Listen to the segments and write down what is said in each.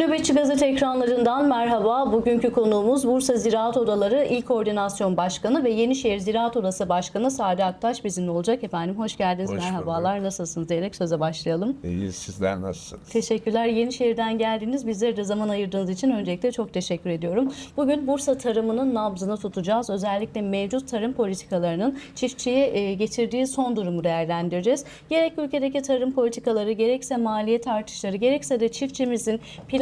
Nöbetçi Gazete ekranlarından merhaba. Bugünkü konuğumuz Bursa Ziraat Odaları İl Koordinasyon Başkanı ve Yenişehir Ziraat Odası Başkanı Sadi Aktaş bizimle olacak. Efendim hoş geldiniz. Hoş Merhabalar. Nasılsınız diyerek söze başlayalım. İyi sizler nasılsınız? Teşekkürler. Yenişehir'den geldiniz. Bizlere de zaman ayırdığınız için öncelikle çok teşekkür ediyorum. Bugün Bursa tarımının nabzını tutacağız. Özellikle mevcut tarım politikalarının çiftçiye e, getirdiği son durumu değerlendireceğiz. Gerek ülkedeki tarım politikaları, gerekse maliyet artışları, gerekse de çiftçimizin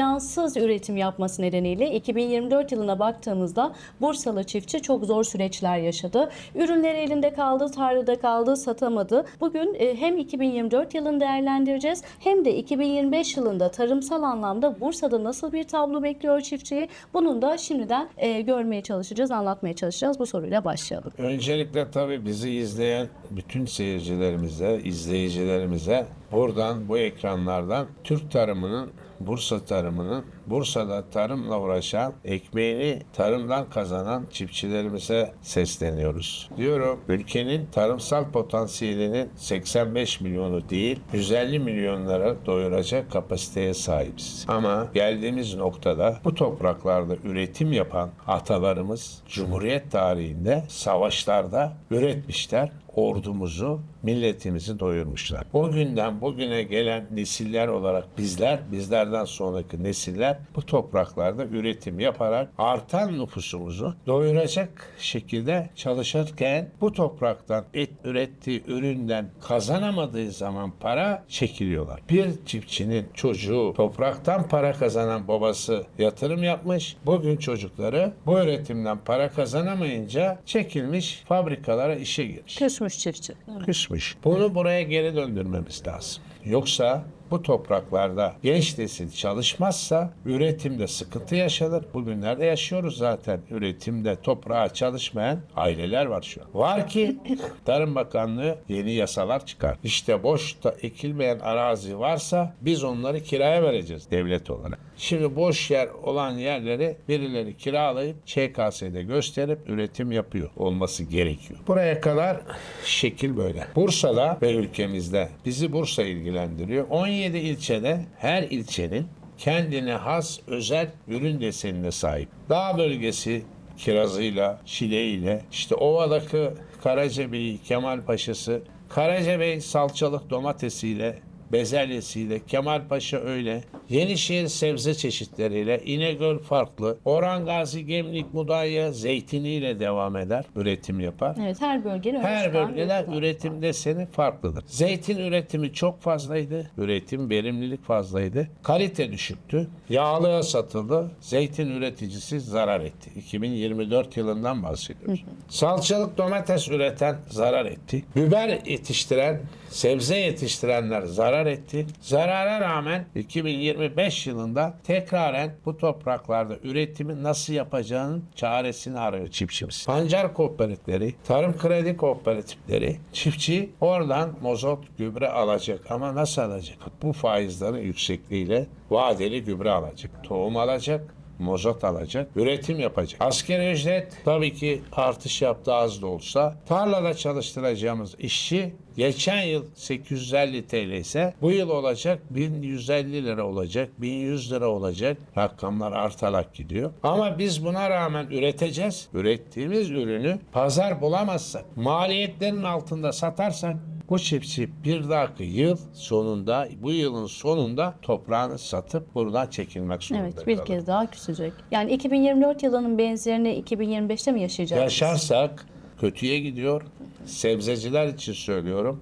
plansız üretim yapması nedeniyle 2024 yılına baktığımızda Bursalı çiftçi çok zor süreçler yaşadı. Ürünleri elinde kaldı, tarlada kaldı, satamadı. Bugün e, hem 2024 yılını değerlendireceğiz hem de 2025 yılında tarımsal anlamda Bursa'da nasıl bir tablo bekliyor çiftçiyi? Bunun da şimdiden e, görmeye çalışacağız, anlatmaya çalışacağız. Bu soruyla başlayalım. Öncelikle tabii bizi izleyen bütün seyircilerimize, izleyicilerimize buradan bu ekranlardan Türk tarımının Bursa tarımının, Bursa'da tarımla uğraşan, ekmeğini tarımdan kazanan çiftçilerimize sesleniyoruz. Diyorum ülkenin tarımsal potansiyelinin 85 milyonu değil, 150 milyonlara doyuracak kapasiteye sahibiz. Ama geldiğimiz noktada bu topraklarda üretim yapan atalarımız Cumhuriyet tarihinde savaşlarda üretmişler ordumuzu, milletimizi doyurmuşlar. O günden bugüne gelen nesiller olarak bizler, bizlerden sonraki nesiller bu topraklarda üretim yaparak artan nüfusumuzu doyuracak şekilde çalışırken bu topraktan et ürettiği üründen kazanamadığı zaman para çekiliyorlar. Bir çiftçinin çocuğu topraktan para kazanan babası yatırım yapmış. Bugün çocukları bu üretimden para kazanamayınca çekilmiş fabrikalara işe girmiş Küsmüş çiftçi. kısmış. Bunu buraya geri döndürmemiz lazım. Yoksa bu topraklarda genç nesil çalışmazsa üretimde sıkıntı yaşanır. Bugünlerde yaşıyoruz zaten. Üretimde toprağa çalışmayan aileler var şu an. Var ki Tarım Bakanlığı yeni yasalar çıkar. İşte boşta ekilmeyen arazi varsa biz onları kiraya vereceğiz devlet olarak. Şimdi boş yer olan yerleri birileri kiralayıp ÇKS'de gösterip üretim yapıyor olması gerekiyor. Buraya kadar şekil böyle. Bursa'da ve ülkemizde bizi Bursa ilgilendiriyor. 17 ilçede her ilçenin kendine has özel ürün desenine sahip. Dağ bölgesi kirazıyla, şileğiyle, işte ovadaki Karacabey, Kemal Paşa'sı, Karacabey salçalık domatesiyle, bezelyesiyle, Kemal Paşa öyle, Yenişehir sebze çeşitleriyle, İnegöl farklı, Orhan Gazi, Gemlik, Mudanya zeytiniyle devam eder, üretim yapar. Evet her bölgenin Her bölgeler bir- üretim deseni farklıdır. Zeytin üretimi çok fazlaydı. Üretim, verimlilik fazlaydı. Kalite düşüktü. Yağlığa satıldı. Zeytin üreticisi zarar etti. 2024 yılından bahsediyoruz. Salçalık domates üreten zarar etti. Biber yetiştiren, sebze yetiştirenler zarar etti. Zarara rağmen 2025 yılında tekraren bu topraklarda üretimi nasıl yapacağının çaresini arıyor çiftçimiz. Pancar kooperatifleri, tarım kredi kooperatifleri çiftçi oradan mozot gübre alacak ama nasıl alacak? Bu faizlerin yüksekliğiyle vadeli gübre alacak. Tohum alacak, mozot alacak, üretim yapacak. Asgari ücret tabii ki artış yaptı az da olsa. Tarlada çalıştıracağımız işçi geçen yıl 850 TL ise bu yıl olacak 1150 lira olacak, 1100 lira olacak. Rakamlar artarak gidiyor. Ama biz buna rağmen üreteceğiz. Ürettiğimiz ürünü pazar bulamazsak, maliyetlerin altında satarsak bu çiftçi bir dahaki yıl sonunda, bu yılın sonunda toprağını satıp buradan çekilmek zorunda Evet bir kalır. kez daha küsecek. Yani 2024 yılının benzerini 2025'te mi yaşayacağız? Yaşarsak kötüye gidiyor. Sebzeciler için söylüyorum.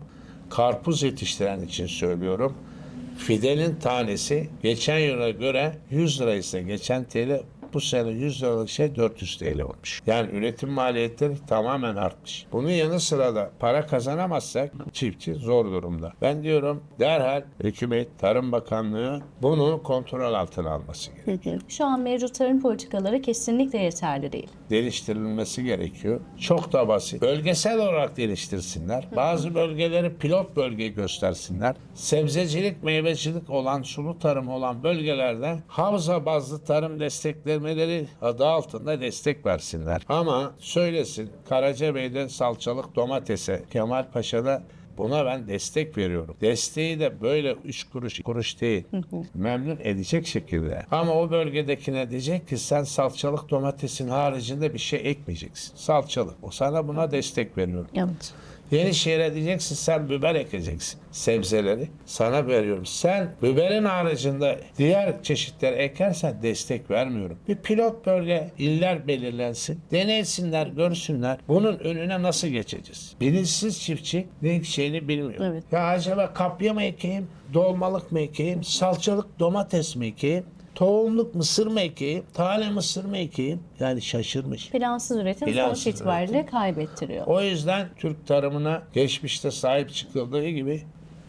Karpuz yetiştiren için söylüyorum. Fidenin tanesi geçen yıla göre 100 lira ise geçen TL bu sene 100 liralık şey 400 TL olmuş. Yani üretim maliyetleri tamamen artmış. Bunun yanı sıra da para kazanamazsak çiftçi zor durumda. Ben diyorum derhal hükümet, Tarım Bakanlığı bunu kontrol altına alması gerekiyor. Şu an mevcut tarım politikaları kesinlikle yeterli değil. geliştirilmesi gerekiyor. Çok da basit. Bölgesel olarak geliştirsinler. Bazı bölgeleri pilot bölge göstersinler. Sebzecilik, meyvecilik olan, sulu tarım olan bölgelerde havza bazlı tarım desteklemeleri adı altında destek versinler. Ama söylesin Karacabey'de salçalık domatese, Kemalpaşa'da Buna ben destek veriyorum. Desteği de böyle üç kuruş kuruş değil. Memnun edecek şekilde. Ama o bölgedekine diyecek ki sen salçalık domatesin haricinde bir şey ekmeyeceksin. Salçalık. O sana buna destek veriyorum. Evet. Yenişehir'e diyeceksin sen biber ekeceksin. Sebzeleri sana veriyorum. Sen biberin haricinde diğer çeşitleri ekersen destek vermiyorum. Bir pilot bölge iller belirlensin. Deneysinler, görsünler. Bunun önüne nasıl geçeceğiz? Bilinçsiz çiftçi ne şeyini bilmiyor. Evet. Ya acaba kapya mı ekeyim? Dolmalık mı ekeyim? Salçalık domates mi ekeyim? Tohumluk mısır mı ekeyim? Tane mısır mı ekeyim? Yani şaşırmış. Plansız üretim Plansız sonuç itibariyle kaybettiriyor. O yüzden Türk tarımına geçmişte sahip çıkıldığı gibi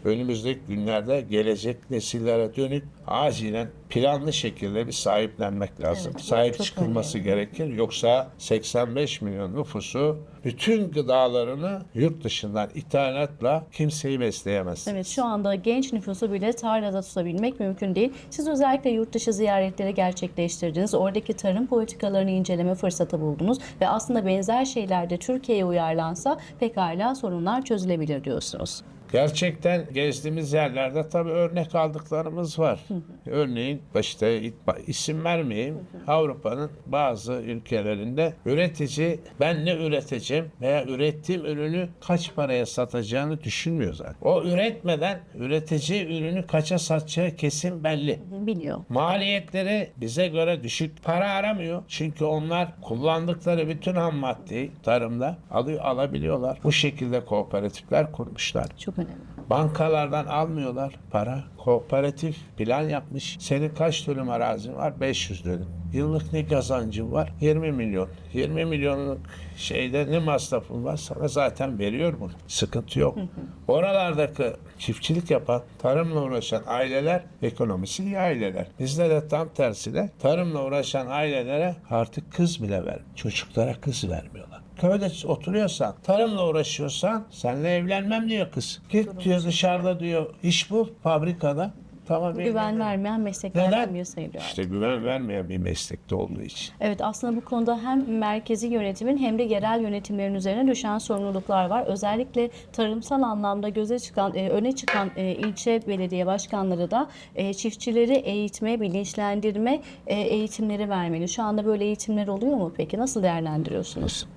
önümüzdeki günlerde gelecek nesillere dönük acilen planlı şekilde bir sahiplenmek lazım. Evet, Sahip çıkılması gerekir. Yoksa 85 milyon nüfusu bütün gıdalarını yurt dışından ithalatla kimseyi besleyemez. Evet şu anda genç nüfusu bile tarlada tutabilmek mümkün değil. Siz özellikle yurt dışı ziyaretleri gerçekleştirdiniz. Oradaki tarım politikalarını inceleme fırsatı buldunuz ve aslında benzer şeyler de Türkiye'ye uyarlansa pekala sorunlar çözülebilir diyorsunuz. Gerçekten gezdiğimiz yerlerde tabii örnek aldıklarımız var. Örneğin işte isim vermeyeyim. Avrupa'nın bazı ülkelerinde üretici ben ne üreteceğim veya ürettiğim ürünü kaç paraya satacağını düşünmüyor zaten. O üretmeden üretici ürünü kaça satacağı kesin belli. Biliyor. Maliyetleri bize göre düşük. Para aramıyor. Çünkü onlar kullandıkları bütün ham maddeyi tarımda alıyor, alabiliyorlar. Bu şekilde kooperatifler kurmuşlar. Çok önemli. Bankalardan almıyorlar para. Kooperatif plan yapmış. Senin kaç dönüm arazin var? 500 dönüm. Yıllık ne kazancın var? 20 milyon. 20 milyonluk şeyde ne masrafın var? Sana zaten veriyor bunu. Sıkıntı yok. Oralardaki çiftçilik yapan, tarımla uğraşan aileler ekonomisi iyi aileler. Bizde de tam tersine tarımla uğraşan ailelere artık kız bile ver. Çocuklara kız vermiyorlar. Köyde oturuyorsan, tarımla uğraşıyorsan seninle evlenmem diyor kız. Git diyor dışarıda diyor iş bul fabrikada. Tamam. Güven vermeyen mesleklerden Neden? biri sayılıyor. İşte güven vermeyen bir meslekte olduğu için. Evet aslında bu konuda hem merkezi yönetimin hem de yerel yönetimlerin üzerine düşen sorumluluklar var. Özellikle tarımsal anlamda göze çıkan, e, öne çıkan e, ilçe belediye başkanları da e, çiftçileri eğitme, bilinçlendirme e, eğitimleri vermeli. Şu anda böyle eğitimler oluyor mu peki? Nasıl değerlendiriyorsunuz?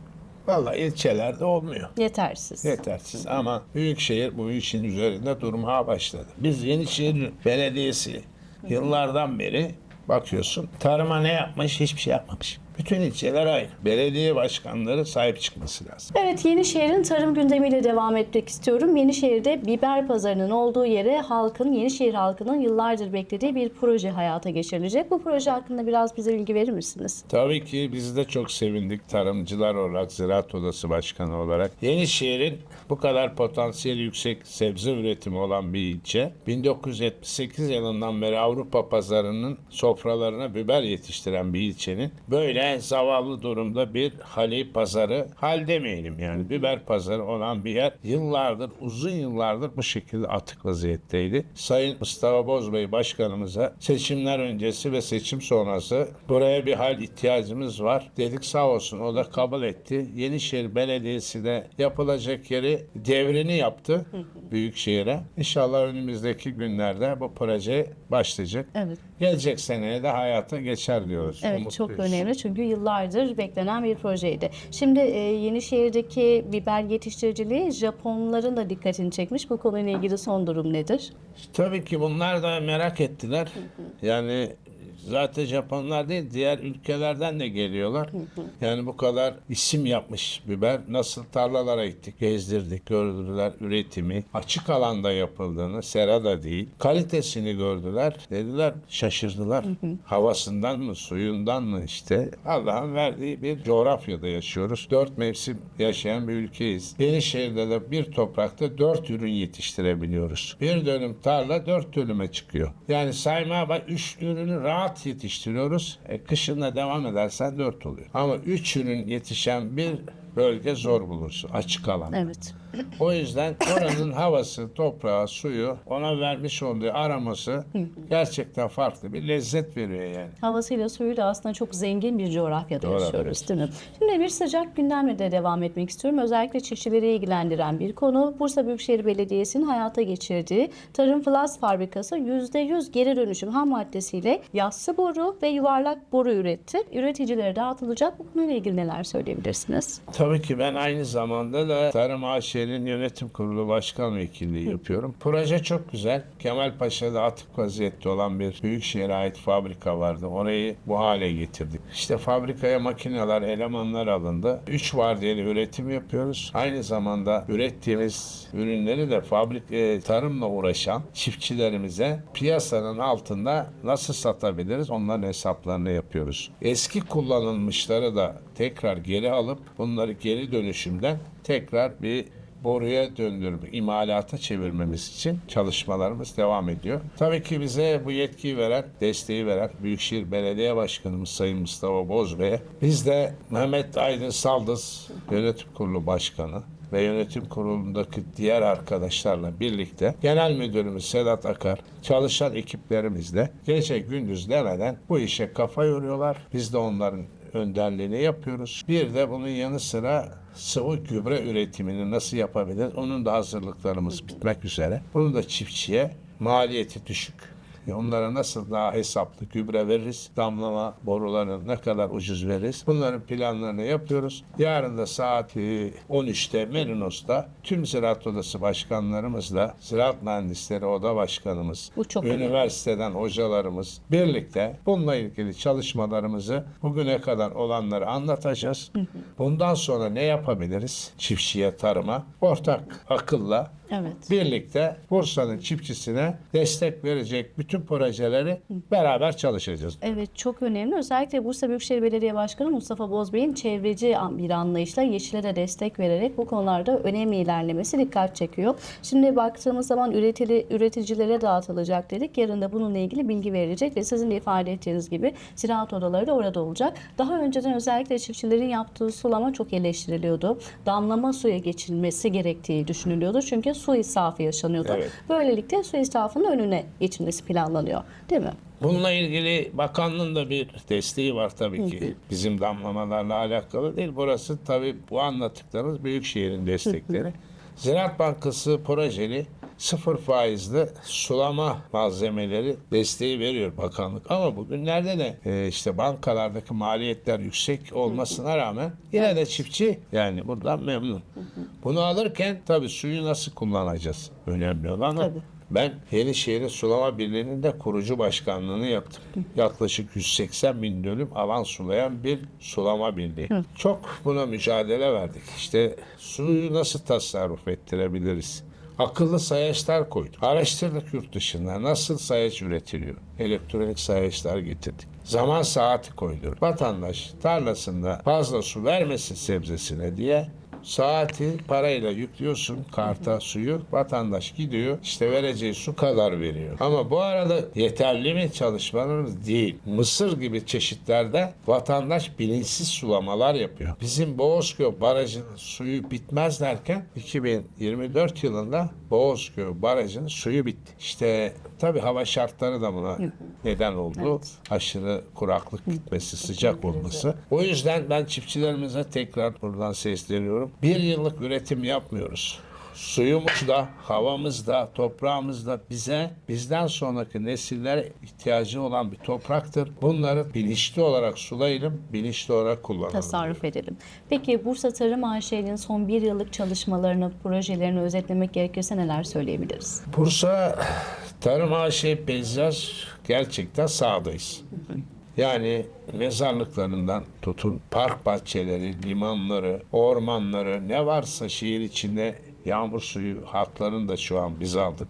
Vallahi ilçelerde olmuyor. Yetersiz. Yetersiz ama Büyükşehir bu işin üzerinde durmaya başladı. Biz Yenişehir Belediyesi yıllardan beri bakıyorsun tarıma ne yapmış hiçbir şey yapmamış. Bütün ilçeler aynı. Belediye başkanları sahip çıkması lazım. Evet Yenişehir'in tarım gündemiyle devam etmek istiyorum. Yenişehir'de biber pazarının olduğu yere halkın, Yenişehir halkının yıllardır beklediği bir proje hayata geçirilecek. Bu proje hakkında biraz bize bilgi verir misiniz? Tabii ki biz de çok sevindik tarımcılar olarak, Ziraat Odası Başkanı olarak. Yenişehir'in bu kadar potansiyeli yüksek sebze üretimi olan bir ilçe. 1978 yılından beri Avrupa pazarının sofralarına biber yetiştiren bir ilçenin böyle zavallı durumda bir hali pazarı, hal demeyelim yani biber pazarı olan bir yer yıllardır, uzun yıllardır bu şekilde atık vaziyetteydi. Sayın Mustafa Bozbey Başkanımıza seçimler öncesi ve seçim sonrası buraya bir hal ihtiyacımız var. Dedik sağ olsun o da kabul etti. Yenişehir Belediyesi de yapılacak yeri devrini yaptı Büyükşehir'e. İnşallah önümüzdeki günlerde bu proje başlayacak. Evet. Gelecek seneye de hayata geçer diyoruz. Evet çok Umutluyuz. önemli çünkü yıllardır beklenen bir projeydi. Şimdi e, Yenişehir'deki biber yetiştiriciliği Japonların da dikkatini çekmiş. Bu konuyla ilgili son durum nedir? Tabii ki bunlar da merak ettiler. Yani zaten Japonlar değil diğer ülkelerden de geliyorlar. Yani bu kadar isim yapmış biber nasıl tarlalara gittik, gezdirdik, gördüler üretimi. Açık alanda yapıldığını, serada değil, kalitesini gördüler. Dediler, şaşırdılar. Havasından mı, suyundan mı işte. Allah'ın verdiği bir coğrafyada yaşıyoruz. Dört mevsim yaşayan bir ülkeyiz. Yenişehir'de de bir toprakta dört ürün yetiştirebiliyoruz. Bir dönüm tarla dört dönüme çıkıyor. Yani saymaya bak üç ürünü rahat yetiştiriyoruz. E, kışın da devam edersen dört oluyor. Ama üç ürün yetişen bir bölge zor bulursun. Açık alan. Evet. O yüzden oranın havası, toprağı, suyu ona vermiş olduğu araması gerçekten farklı bir lezzet veriyor yani. Havasıyla suyuyla aslında çok zengin bir coğrafyada Doğru, yaşıyoruz değil mi? Şimdi bir sıcak gündemle de devam etmek istiyorum. Özellikle çiftçileri ilgilendiren bir konu. Bursa Büyükşehir Belediyesi'nin hayata geçirdiği Tarım Plus Fabrikası %100 geri dönüşüm ham maddesiyle yassı boru ve yuvarlak boru üretti. Üreticilere dağıtılacak. Bu konuyla ilgili neler söyleyebilirsiniz? Tabii ki ben aynı zamanda da Tarım AŞ'nin yönetim kurulu başkan vekilliği yapıyorum. Proje çok güzel. Kemalpaşa'da atık vaziyette olan bir büyükşehire ait fabrika vardı. Orayı bu hale getirdik. İşte fabrikaya makineler, elemanlar alındı. Üç vardiyeli üretim yapıyoruz. Aynı zamanda ürettiğimiz ürünleri de fabrik e, tarımla uğraşan çiftçilerimize piyasanın altında nasıl satabiliriz onların hesaplarını yapıyoruz. Eski kullanılmışları da tekrar geri alıp bunları geri dönüşümden tekrar bir boruya döndürüp imalata çevirmemiz için çalışmalarımız devam ediyor. Tabii ki bize bu yetkiyi veren, desteği veren Büyükşehir Belediye Başkanımız Sayın Mustafa Bozbey'e biz de Mehmet Aydın Saldız Yönetim Kurulu Başkanı ve yönetim kurulundaki diğer arkadaşlarla birlikte genel müdürümüz Sedat Akar çalışan ekiplerimizle gece gündüz demeden bu işe kafa yoruyorlar. Biz de onların önderliğini yapıyoruz. Bir de bunun yanı sıra sıvı gübre üretimini nasıl yapabiliriz? Onun da hazırlıklarımız bitmek üzere. Bunu da çiftçiye maliyeti düşük. E, Onlara nasıl daha hesaplı gübre veririz? Damlama borularını ne kadar ucuz veririz? Bunların planlarını yapıyoruz. Yarın da saat e, 13'te Merinos'ta tüm Ziraat Odası başkanlarımızla Ziraat Mühendisleri Oda Başkanımız, Bu çok önemli. üniversiteden hocalarımız birlikte bununla ilgili çalışmalarımızı bugüne kadar olanları anlatacağız. Bundan sonra ne yapabiliriz? Çiftçiye, tarıma ortak akılla Evet. birlikte Bursa'nın çiftçisine destek verecek bütün projeleri beraber çalışacağız. Evet çok önemli. Özellikle Bursa Büyükşehir Belediye Başkanı Mustafa Bozbey'in çevreci bir anlayışla yeşillere destek vererek bu konularda önemli ilerlemesi dikkat çekiyor. Şimdi baktığımız zaman üretili, üreticilere dağıtılacak dedik. Yarın da bununla ilgili bilgi verilecek ve sizin de ifade ettiğiniz gibi ziraat odaları da orada olacak. Daha önceden özellikle çiftçilerin yaptığı sulama çok eleştiriliyordu. Damlama suya geçilmesi gerektiği düşünülüyordu. Çünkü su israfı yaşanıyordu. Evet. Böylelikle su israfının önüne geçilmesi planlanıyor. Değil mi? Bununla ilgili bakanlığın da bir desteği var tabii ki. Bizim damlamalarla alakalı değil. Burası tabii bu anlattıklarımız Büyükşehir'in destekleri. Ziraat Bankası projeli sıfır faizli sulama malzemeleri desteği veriyor bakanlık. Ama bugünlerde de e, işte bankalardaki maliyetler yüksek olmasına rağmen yine de çiftçi yani buradan memnun. Bunu alırken tabii suyu nasıl kullanacağız? Önemli olan o. Tabii. Ben Yenişehir'in Sulama Birliği'nin de kurucu başkanlığını yaptım. Yaklaşık 180 bin dönüm alan sulayan bir sulama birliği. Çok buna mücadele verdik. İşte suyu nasıl tasarruf ettirebiliriz? Akıllı sayaçlar koyduk. Araştırdık yurt dışında nasıl sayaç üretiliyor. Elektronik sayaçlar getirdik. Zaman saati koyduk. Vatandaş tarlasında fazla su vermesin sebzesine diye Saati parayla yüklüyorsun karta suyu. Vatandaş gidiyor işte vereceği su kadar veriyor. Ama bu arada yeterli mi çalışmalarımız değil. Mısır gibi çeşitlerde vatandaş bilinçsiz sulamalar yapıyor. Bizim Boğazköy Barajı'nın suyu bitmez derken 2024 yılında Boğazköy Barajı'nın suyu bitti. İşte tabii hava şartları da buna neden oldu. Aşırı kuraklık gitmesi, sıcak olması. O yüzden ben çiftçilerimize tekrar buradan sesleniyorum. Bir yıllık üretim yapmıyoruz. Suyumuz da, havamız da, toprağımız da bize, bizden sonraki nesillere ihtiyacı olan bir topraktır. Bunları bilinçli olarak sulayalım, bilinçli olarak kullanalım. tasarruf edelim. Peki Bursa Tarım AŞ'nin son bir yıllık çalışmalarını, projelerini özetlemek gerekirse neler söyleyebiliriz? Bursa Tarım AŞ peyzaj gerçekten sağdayız. Yani mezarlıklarından tutun park bahçeleri, limanları, ormanları ne varsa şehir içinde yağmur suyu hatlarını da şu an biz aldık.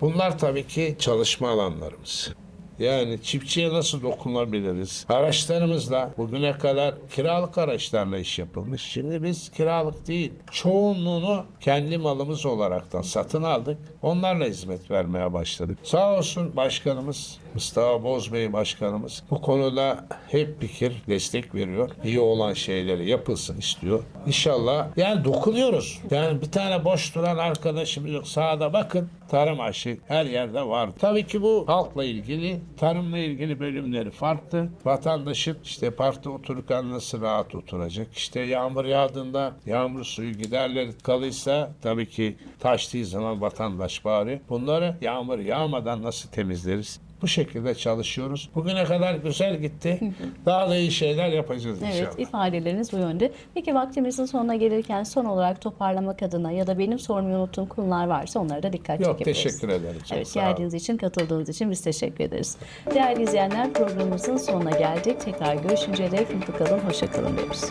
Bunlar tabii ki çalışma alanlarımız. Yani çiftçiye nasıl dokunabiliriz? Araçlarımızla bugüne kadar kiralık araçlarla iş yapılmış. Şimdi biz kiralık değil, çoğunluğunu kendi malımız olaraktan satın aldık. Onlarla hizmet vermeye başladık. Sağ olsun başkanımız Mustafa Bozbey başkanımız bu konuda hep fikir, destek veriyor. İyi olan şeyleri yapılsın istiyor. İnşallah yani dokunuyoruz. Yani bir tane boş duran arkadaşımız yok. Sağda bakın tarım aşı her yerde var. Tabii ki bu halkla ilgili, tarımla ilgili bölümleri farklı. Vatandaşın işte parkta otururken nasıl rahat oturacak? İşte yağmur yağdığında yağmur suyu giderleri kalıysa tabii ki taştığı zaman vatandaş bağırıyor. Bunları yağmur yağmadan nasıl temizleriz? Bu şekilde çalışıyoruz. Bugüne kadar güzel gitti. Daha da iyi şeyler yapacağız inşallah. Evet ifadeleriniz bu yönde. Peki vaktimizin sonuna gelirken son olarak toparlamak adına ya da benim sormayı unuttuğum konular varsa onlara da dikkat Yok çekebiliriz. teşekkür ederim. Çok Evet geldiğiniz için katıldığınız için biz teşekkür ederiz. Değerli izleyenler programımızın sonuna geldik. Tekrar görüşünceye dek mutlu kalın, hoşça kalın diyoruz.